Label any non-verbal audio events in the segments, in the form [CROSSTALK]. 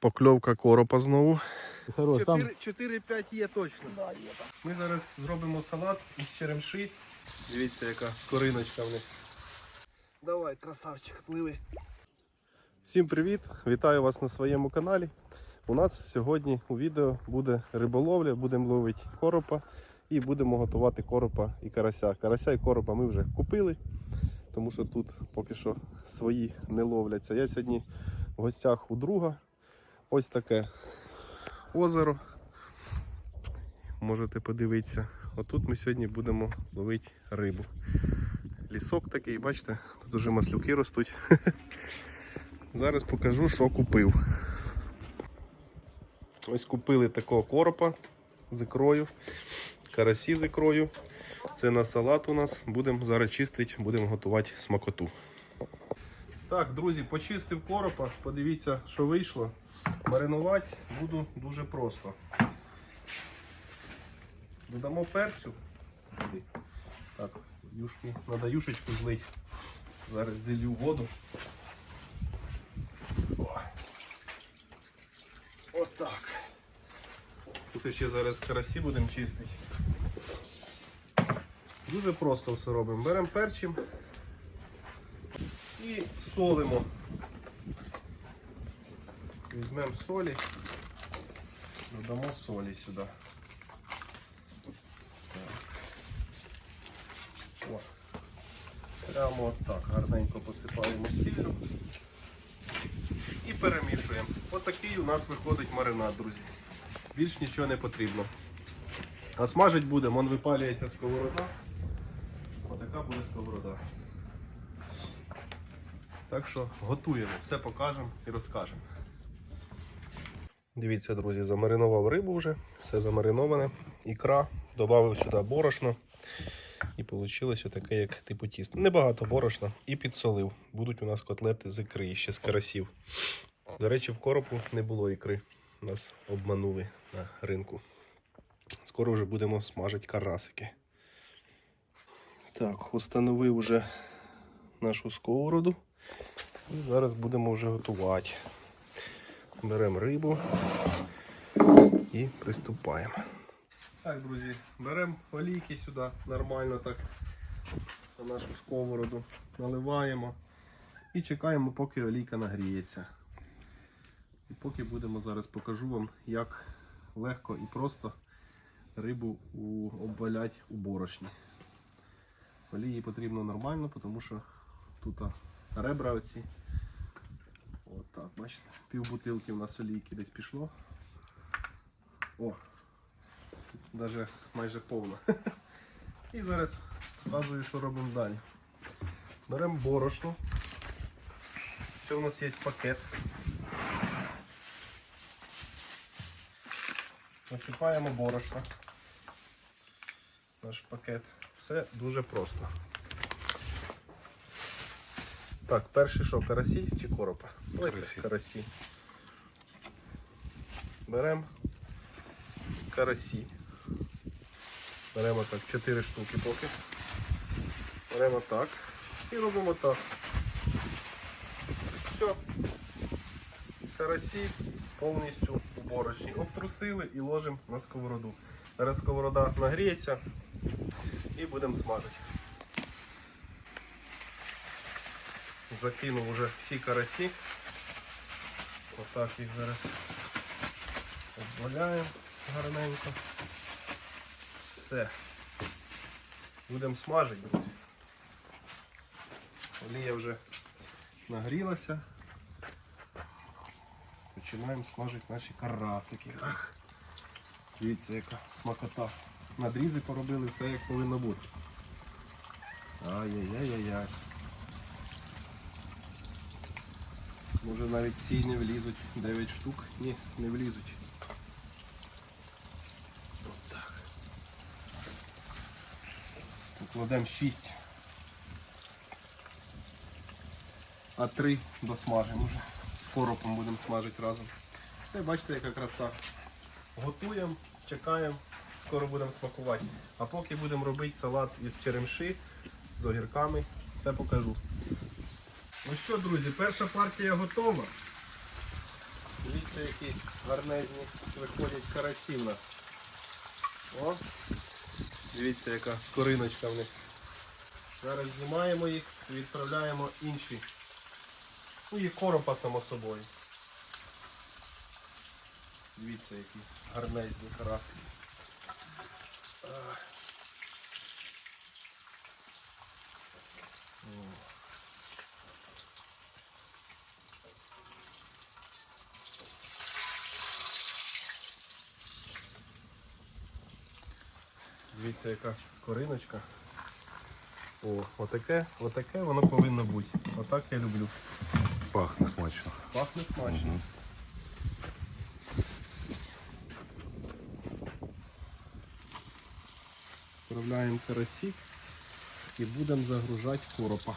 Покльовка коропа знову. 4-5 є точно. Ми зараз зробимо салат із черемши. Дивіться, яка скориночка в них. Давай, красавчик, пливи. Всім привіт! Вітаю вас на своєму каналі. У нас сьогодні у відео буде риболовля, будемо ловити коропа і будемо готувати коропа і карася. Карася і коропа ми вже купили, тому що тут поки що свої не ловляться. Я сьогодні в гостях у друга. Ось таке озеро. Можете подивитися. Отут ми сьогодні будемо ловити рибу. Лісок такий, бачите, тут уже маслюки ростуть. [LAUGHS] Зараз покажу, що купив. Ось купили такого коропа з ікрою, карасі з ікрою. Це на салат у нас. Будемо зараз чистити, будемо готувати смакоту. Так, друзі, почистив коропа. Подивіться, що вийшло. Маринувати буду дуже просто. Додамо перцю. Так, юшки, треба юшечку злити. Зараз зілью воду. О. Отак. Тут ще зараз карасі будемо чистити. Дуже просто все робимо. Беремо перчим і солимо. Візьмемо солі, додамо солі сюди. Так. О. Прямо так гарненько посипаємо сіллю і перемішуємо. Отакий у нас виходить маринад, друзі. Більш нічого не потрібно. А смажить будемо, он випалюється сковорода. Отака буде сковорода. Так що готуємо, все покажемо і розкажемо. Дивіться, друзі, замаринував рибу вже, все замариноване. Ікра, додав сюди борошно. І вийшло таке, як типу тісто. Небагато борошна і підсолив. Будуть у нас котлети з ікри, ще з карасів. До речі, в коропу не було ікри. Нас обманули на ринку. Скоро вже будемо смажити карасики. Так, установив вже нашу сковороду. І зараз будемо вже готувати. Беремо рибу і приступаємо. Так, друзі, беремо олійки сюди нормально так на нашу сковороду, наливаємо і чекаємо, поки олійка нагріється. І поки будемо зараз покажу вам, як легко і просто рибу у, обвалять у борошні. Олії потрібно нормально, тому що тут ребра оці. От так, бачите, пів бутилки у нас олійки десь пішло. О, навіть майже повна. І зараз показую, що робимо далі. Беремо борошно. Це у нас є пакет. Насипаємо борошно. Наш пакет. Все дуже просто. Так, перший що, карасі чи коропа? Давайте Карасі. карасі. Беремо карасі. Беремо так 4 штуки поки. Беремо так. І робимо так. Все. Карасі повністю у борошні. Обтрусили і ложимо на сковороду. Зараз сковорода нагріється і будемо смажити. Закинув вже всі карасі. Отак їх зараз обваляємо гарненько. Все. Будемо смажити. Олія вже нагрілася. Починаємо смажити наші карасики. Ах, дивіться, яка смакота. Надрізи поробили, все як повинно бути. Ай-яй-яй-яй-яй. Може навіть всі не влізуть. 9 штук. Ні, не влізуть. От так. Покладемо 6. А 3 досмажимо вже. З коропом будемо смажити разом. Це бачите, яка краса. Готуємо, чекаємо, скоро будемо смакувати. А поки будемо робити салат із черемши з огірками, все покажу. Ну що, друзі, перша партія готова. Дивіться, які гарнезні виходять карасі в нас. О! Дивіться, яка скориночка в них. Зараз знімаємо їх і відправляємо інші. Ну і коропа само собою. Дивіться, які гарнезні караси. Дивіться, яка скориночка. О, отаке, отаке воно повинно бути. Отак я люблю. Пахне смачно. Пахне смачно. Вправляємо карасик і будемо загружати коропа.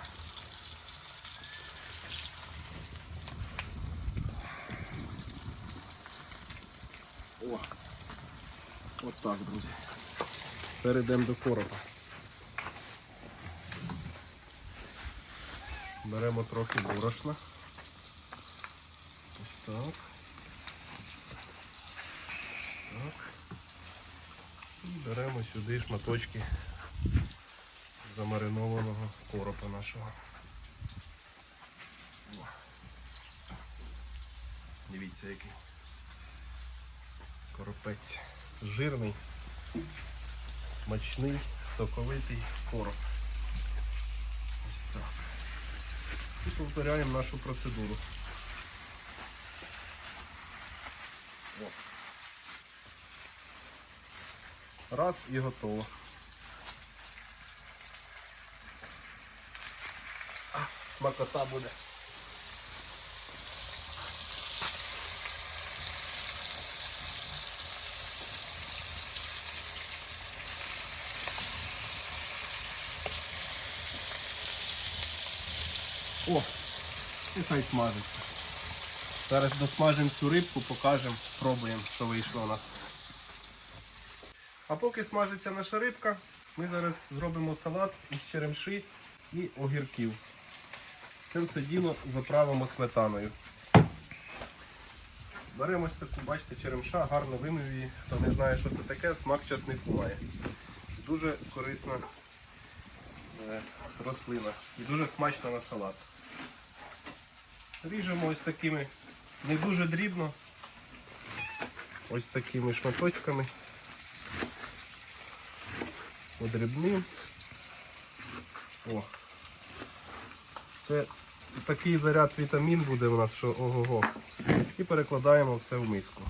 О! От так, друзі. Перейдемо до коропа. Беремо трохи борошна. Ось так. Так. І беремо сюди шматочки замаринованого коропа нашого. Дивіться який. Коропець. Жирний, смачний, соковитий короб. Ось так. І повторяємо нашу процедуру. О. Раз і готово. Смакота буде. О, нехай смажиться. Зараз досмажимо цю рибку, покажемо, спробуємо, що вийшло у нас. А поки смажиться наша рибка, ми зараз зробимо салат із черемши і огірків. Це все діло заправимо сметаною. Беремо ось таку, бачите, черемша, гарно вимив її. Хто не знає, що це таке, смак часнику має. Дуже корисна е, рослина і дуже смачна на салат. Ріжемо ось такими не дуже дрібно, ось такими шматочками. Подрібним. О. Це такий заряд вітамін буде у нас, що ого-го. І перекладаємо все в миску.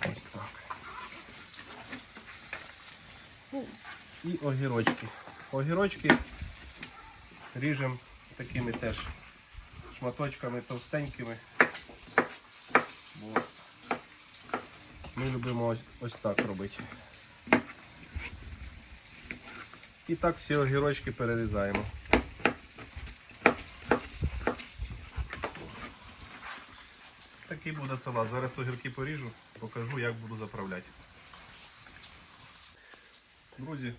Ось так. Ну, і огірочки. Огірочки ріжемо такими теж шматочками товстенькими. Бо ми любимо ось, ось так робити. І так всі огірочки перерізаємо. Такий буде салат. Зараз огірки поріжу, покажу, як буду заправляти. Друзі,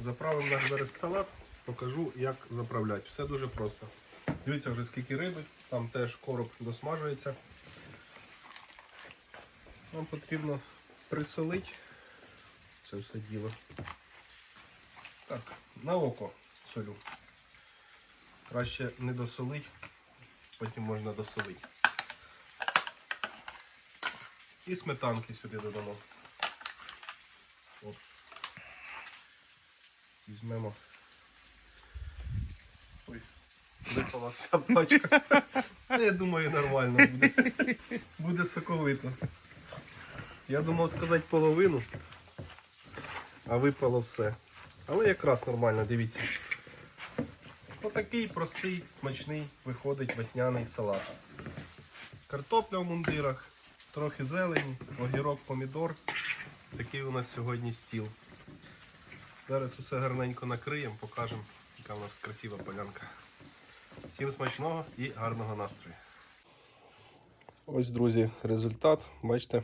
заправимо наш зараз салат, покажу, як заправляти. Все дуже просто. Дивіться вже скільки риби, там теж короб досмажується. Нам потрібно присолити це все діло. Так, на око солю. Краще не досолить, потім можна досолити. І сметанки сюди додамо. От. Візьмемо. Ой, випала вся пачка. Та Я думаю, нормально буде. Буде соковито. Я думав сказати половину, а випало все. Але якраз нормально, дивіться. Отакий простий, смачний виходить весняний салат. Картопля в мундирах, трохи зелені, огірок, помідор. Такий у нас сьогодні стіл. Зараз усе гарненько накриємо, покажемо, яка у нас красива полянка. Всім смачного і гарного настрою. Ось, друзі, результат. Бачите,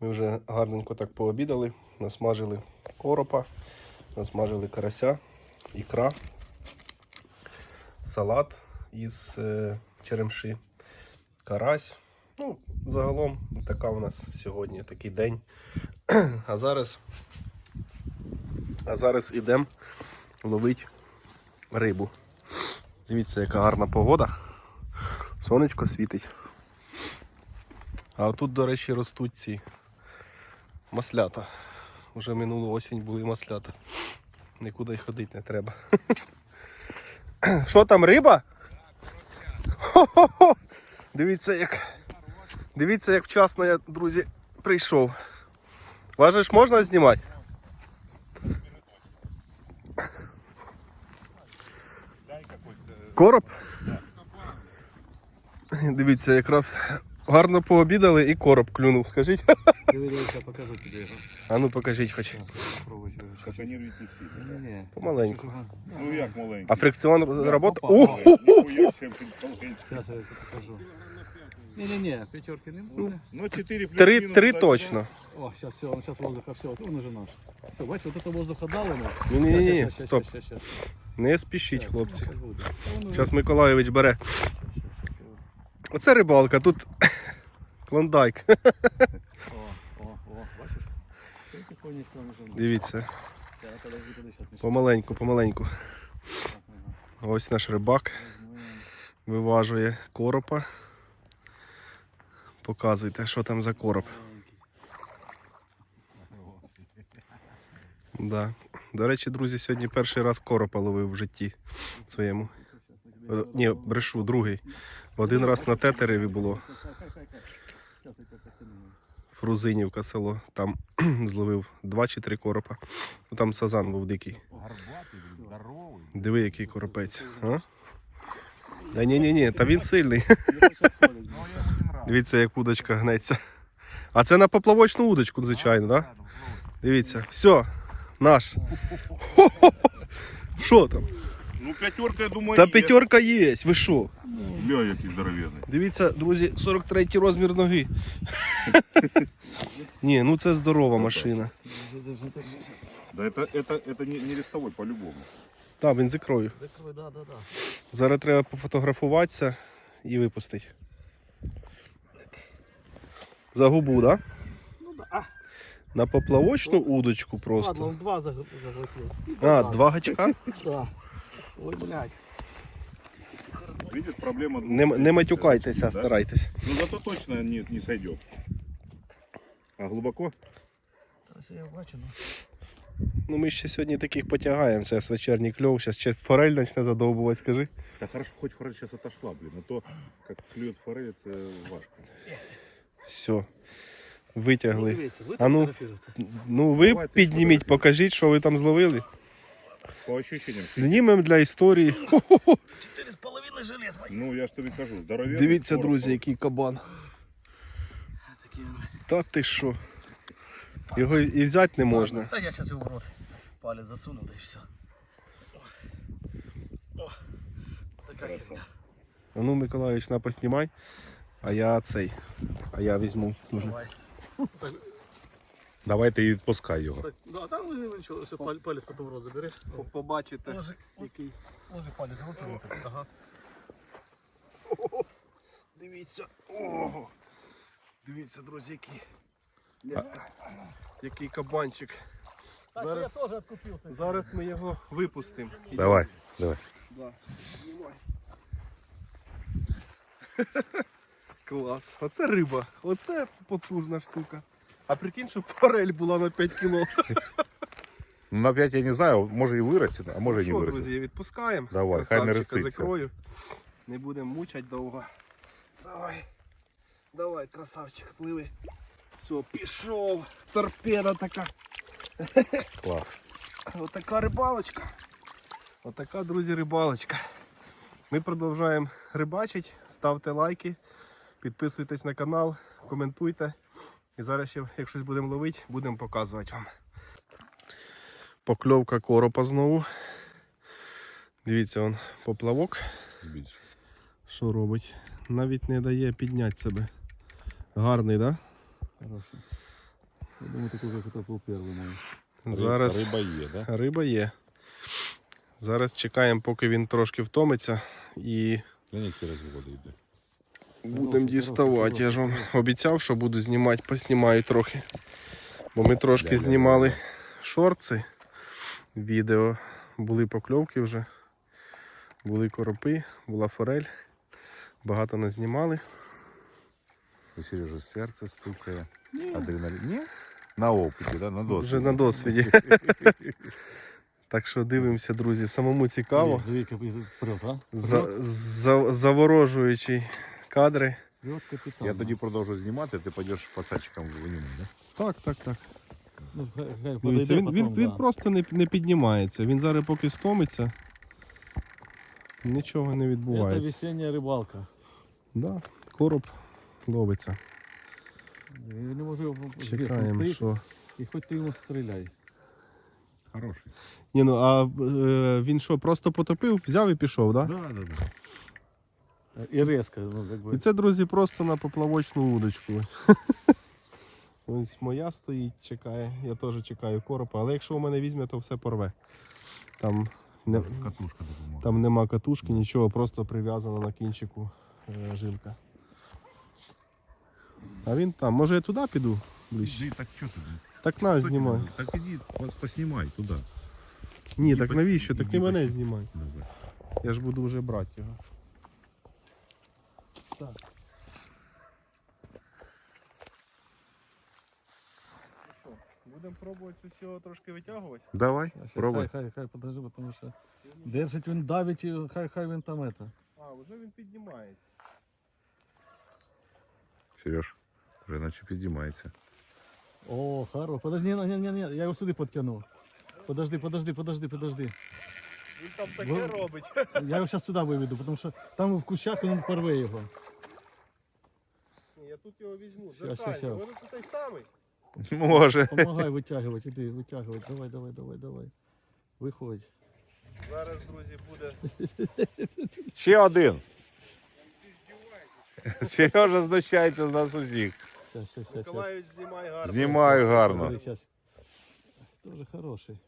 ми вже гарненько так пообідали, насмажили коропа, насмажили карася, ікра, салат із е, черемши, карась. Ну, загалом, така у нас сьогодні такий день. [CLEARS THROAT] А зараз, а зараз ідемо ловити рибу. Дивіться, яка гарна погода. Сонечко світить. А тут, до речі, ростуть ці маслята. Уже минулу осінь були маслята. Нікуди й ходити не треба. Що там, риба? Хо-хо-хо! Дивіться, як. Дивіться, як вчасно я, друзі, прийшов. Важиш, можна знімати? Короб? Дивіться, якраз гарно пообідали і короб клюнув, скажіть. Дивіться, покажу тобі його. А ну покажіть хоч. Помаленьку. Ну як маленький. А фрикціон робота? Зараз я тобі покажу. Ні, ні, ні, п'ятерки не буде. Ну 4 плюс Три, мінус, точно. О, сейчас, все, сейчас воздуха, все, он уже наш. Все, бачиш, вот это воздуха дало нам. Ні-ні-ні, Щас, щас, стоп. щас, щас, щас. Не спішіть, Щас, хлопці. щас буде. Та воно Зараз Миколайович бере. щас, щас. Оце рибалка, тут [LAUGHS] клондайк. О, о, о, бачиш? Он наш. Дивіться, Так, подожди, подожди, щас, помаленьку, помаленьку. Ось наш рибак Візьмемо. виважує коропа. Показуйте, що там за короб. Да. До речі, друзі, сьогодні перший раз коропа ловив в житті своєму. Е, Ні, брешу, другий. Один раз на тетереві було. Фрузинівка село. Там [CLEARS THROAT] зловив два чи три коропа. Ну, Там сазан був дикий. Диви, який коропець. А? Ні, ні, ні, та він сильний. [LAUGHS] Дивіться, як удочка гнеться. А це на поплавочну удочку, звичайно, так? Да? Дивіться, все, наш. Хо-хо-хо. [LAUGHS] Що там? Ну п'ятерка, я думаю, Та є. п'ятерка є, ви що? Бля, який здоровенний. Дивіться, друзі, 43 розмір ноги. [LAUGHS] Ні, ну це здорова машина. Да это, это, это не, не листовой по-любому. Так, він з ікрою. Закрой, да, да, да. Зараз треба пофотографуватися і випустити. За губу, так? Да? Ну. А, На поплавочну удочку ладно, просто. он два заг- заглотил. А, два. гачка? [LAUGHS] Да. Ой, блядь. Видишь, проблема... Не, не третей, матюкайтеся, да? старайтесь. Ну зато точно не, не сойдет. А глубоко? Зараз я бачу, ну. Ну ми ще сьогодні таких потягаємо, це вечірній кльов. Зараз ще форель почне задовбувати, скажи. Да хорошо, хоть форель сейчас отошла, блин. А то, как клюет форель, это важко. Все. Витягли. дивіться, ви А ну. фотографуєте? Ну ви Давайте підніміть, покажіть, що ви там зловили. По ощущениям. Знімемо для історії. Хо-хо-хо. Чотири з половиною железно. Ну, я ж тобі кажу, здоровенний. Дивіться, друзі, який кабан. Такі. Та ти що? Його і взяти не можна. Та я зараз його в рот палець засуну, да і все. О, така херня. А ну, Миколаївич, на поснімай. А я цей. А я візьму дуже. Давай. Давайте і відпускай його. Так, да, там ну, нічого, все, пал- палець потім в рот забереш. Побачите. Ложи, який? Ложи палець в рот, і отак, ага. Дивіться. Ого. Дивіться, друзі, який. Леска. Який кабанчик. Так Зараз- що я теж відкупився. Зараз ми його випустимо. Давай, давай. Да. Знімай. Клас. Оце риба. Оце потужна штука. А прикинь, щоб форель була на 5 кіло. Ну, на 5 я не знаю, може і виросте, а може і не Що, виросте. друзі, відпускаємо. Давай, хай не Красавчика з реститься. Не будемо мучати довго. Давай. Давай, красавчик, пливи. Все, пішов. Торпеда така. Клас. Отака рибалочка. Отака, друзі, рибалочка. Ми продовжуємо рибачити. Ставте лайки, підписуйтесь на канал, коментуйте. І зараз ще, як щось будемо ловити, будемо показувати вам. Покльовка коропа знову. Дивіться, он поплавок. Більше. Що робить? Навіть не дає підняти себе. Гарний, так? Хорошо. Я думаю, такой, как это был первый мой. Да? Зараз Риба є, да? Риба є. Зараз чекаємо, поки він трошки втомиться і Глянь, які розводи йде. Будемо діставати. Я ж вам обіцяв, що буду знімати, поснімаю трохи. Бо ми трошки знімали шорти, відео. Були покльовки вже, були коропи, була форель. Багато назнімали. У Сережа серце стукає. Адреналін. Ні? На опиті, да? на досвіді. Вже на досвіді. [LAUGHS] Так що дивимося, друзі, самому цікаво. Двійка кадри. Вперед, капітан. Я тоді продовжу знімати, ти підеш пацачкам в ньому, да? Так, так, так. Ну, хай, хай Дивіться, подойде він, він, потом, він да. просто не, не піднімається. Він зараз поки стомиться. Нічого не Это відбувається. весенняя рыбалка. Да, короб ловиться. Я не можу Чекаємо, стоїть, що. і хоч ти йому стріляй. Хороший. Ні, ну а е, він що, просто потопив, взяв і пішов, так? Да? Да, да, да. І резко, ну, как І це, друзі, просто на поплавочну удочку. [LAUGHS] Ось моя стоїть, чекає. Я теж чекаю коропа, але якщо у мене візьме, то все порве. Там, не, Катушка там нема катушки, нічого, просто прив'язано на кінчику е, жилка. А він там, може я туди піду ближче? Іди, так що ти? Так на, Що знімай. Так іди, пос- поснімай туди. Ні, так навіщо? Так по- мене знімай. Давай. Я ж буду вже брати його. Так. Ну що, будемо пробувати з усього трошки витягувати? Давай, пробуй. Хай, хай, хай, подожди, потому що держить він давить, і хай, хай він там это. А, вже він піднімається. Сереж, вже наче підіймається. О, хорош. Подожди, ні, ні, ні, ні, я його сюди підтягну. Подожди, подожди, подожди, подожди. Він там таке таке робить. Я його зараз сюди виведу, тому що там в кущах він порве його. Я тут його візьму. Щас, щас, Зеркальний. щас. Може тут той самий? Може. Помагай витягувати, іди, витягувати. Давай, давай, давай, давай. Виходь. Зараз, друзі, буде. Ще один. Сережа знущається з нас усіх. Сейчас, сейчас, сейчас. Миколаївич знімай гарно. Знімаю гарно. Сейчас. Тоже хороший.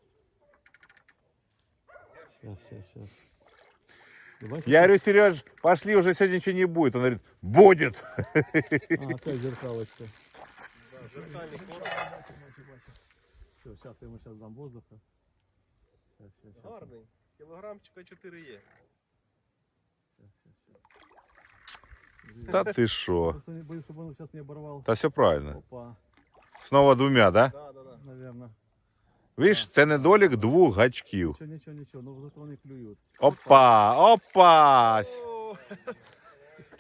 Сейчас, сейчас, сейчас. Давай. Я говорю, Сереж, пошли, уже сегодня ничего не будет. Он говорит, будет. А, опять [LAUGHS] зеркалочка. Зеркальний короб. Все, сейчас я ему сейчас дам воздуха. Сейчас, сейчас, сейчас. Гарний. Кілограмчика 4 є. Да ты шо? Просто не боюсь, чтобы он сейчас не оборвал. Да все правильно. Опа, Снова двумя, да? Да, да, да. наверное. Видишь, це недолік двох гачків. Ничего, ничего, ничего, но зато они клюют. Опа, опа.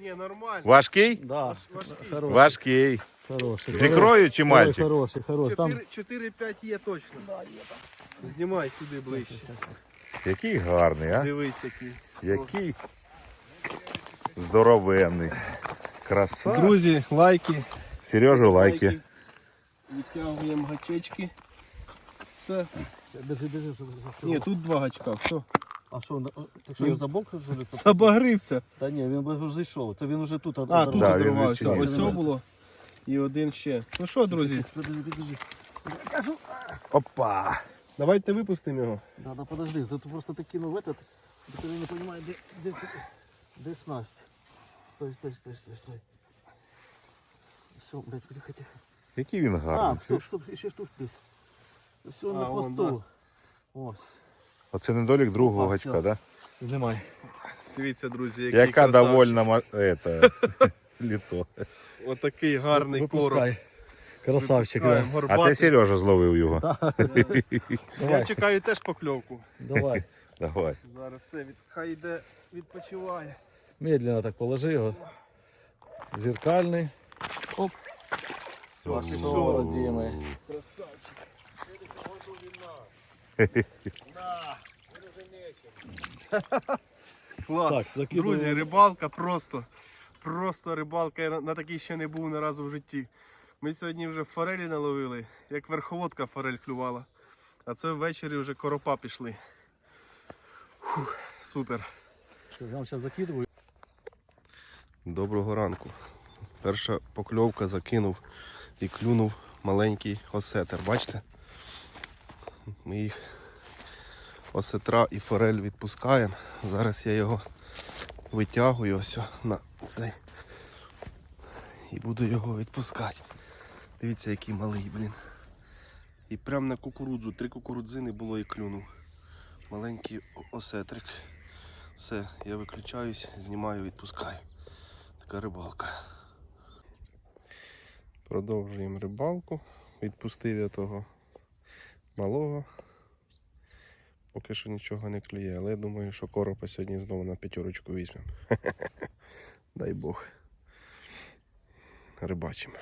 Ні, нормально. Важкий? Да, важкий. хороший. Важкий. Хороший. З ікрою чи мальчик? Хороший, хороший. Там... 4-5 є точно. Знімай сюди ближче. Який гарний, а? Дивись який. Який здоровенний. Краса. Друзі, лайки. Сережу лайки. Відтягуємо гачечки Все. Держи, держи, щоб... щоб- Ні, тут два гачка. Все. А що, на- так що я за бок жили? Забагрився. Та ні, він вже зайшов. Це він вже тут А, тут Да, він оторвався. Ось відчинився. це було. І один ще. Ну що, друзі, Подожди, подожди. Кажу. Опа. давайте випустимо його. Да, да, подожди, тут просто ты кинул в этот, который не понимаю, где, где, где снасть. Стой, стой, стой, стой, стой. Все, блядь, тихо, тихо. Який він А, гарний. стоп, стоп, еще тут здесь. Все, на хвосту. Ось. Оце недолік другого А, гачка, да? Знімай. Дивіться, друзі, який Яка красавчик. довольна ма- это, [LAUGHS] лицо. Отакий гарний короб. Випускай. Красавчик, Випускаємо. А горбатий. це Сережа зловив його. Я [LAUGHS] Давай, чекаю теж покльовку. давай. Давай. Зараз все, від... хай йде, відпочиває. Медленно так положи його. Зеркальний. Оп. Все, пішов. Дімий. Красавчик. [LAUGHS] Клас. Так, закидуємо. Друзі, рибалка просто. Просто рибалка. Я на, на такій ще не був ні разу в житті. Ми сьогодні вже форелі наловили, як верховодка форель клювала. А це ввечері вже коропа пішли. Фух, супер. Що, я вам зараз закидую. Доброго ранку. Перша покльовка закинув і клюнув маленький осетер. Бачите? Ми їх осетра і форель відпускаємо. Зараз я його витягую ось на цей. І буду його відпускати. Дивіться, який малий, блін. І прям на кукурудзу, три кукурудзини було і клюнув. Маленький осетрик. Все, я виключаюсь, знімаю, відпускаю. Така рибалка. Продовжуємо рибалку. Відпустив я того малого. Поки що нічого не клює, але я думаю, що коропа сьогодні знову на п'ятерочку візьмемо. [LAUGHS] Дай Бог. Рибачимо.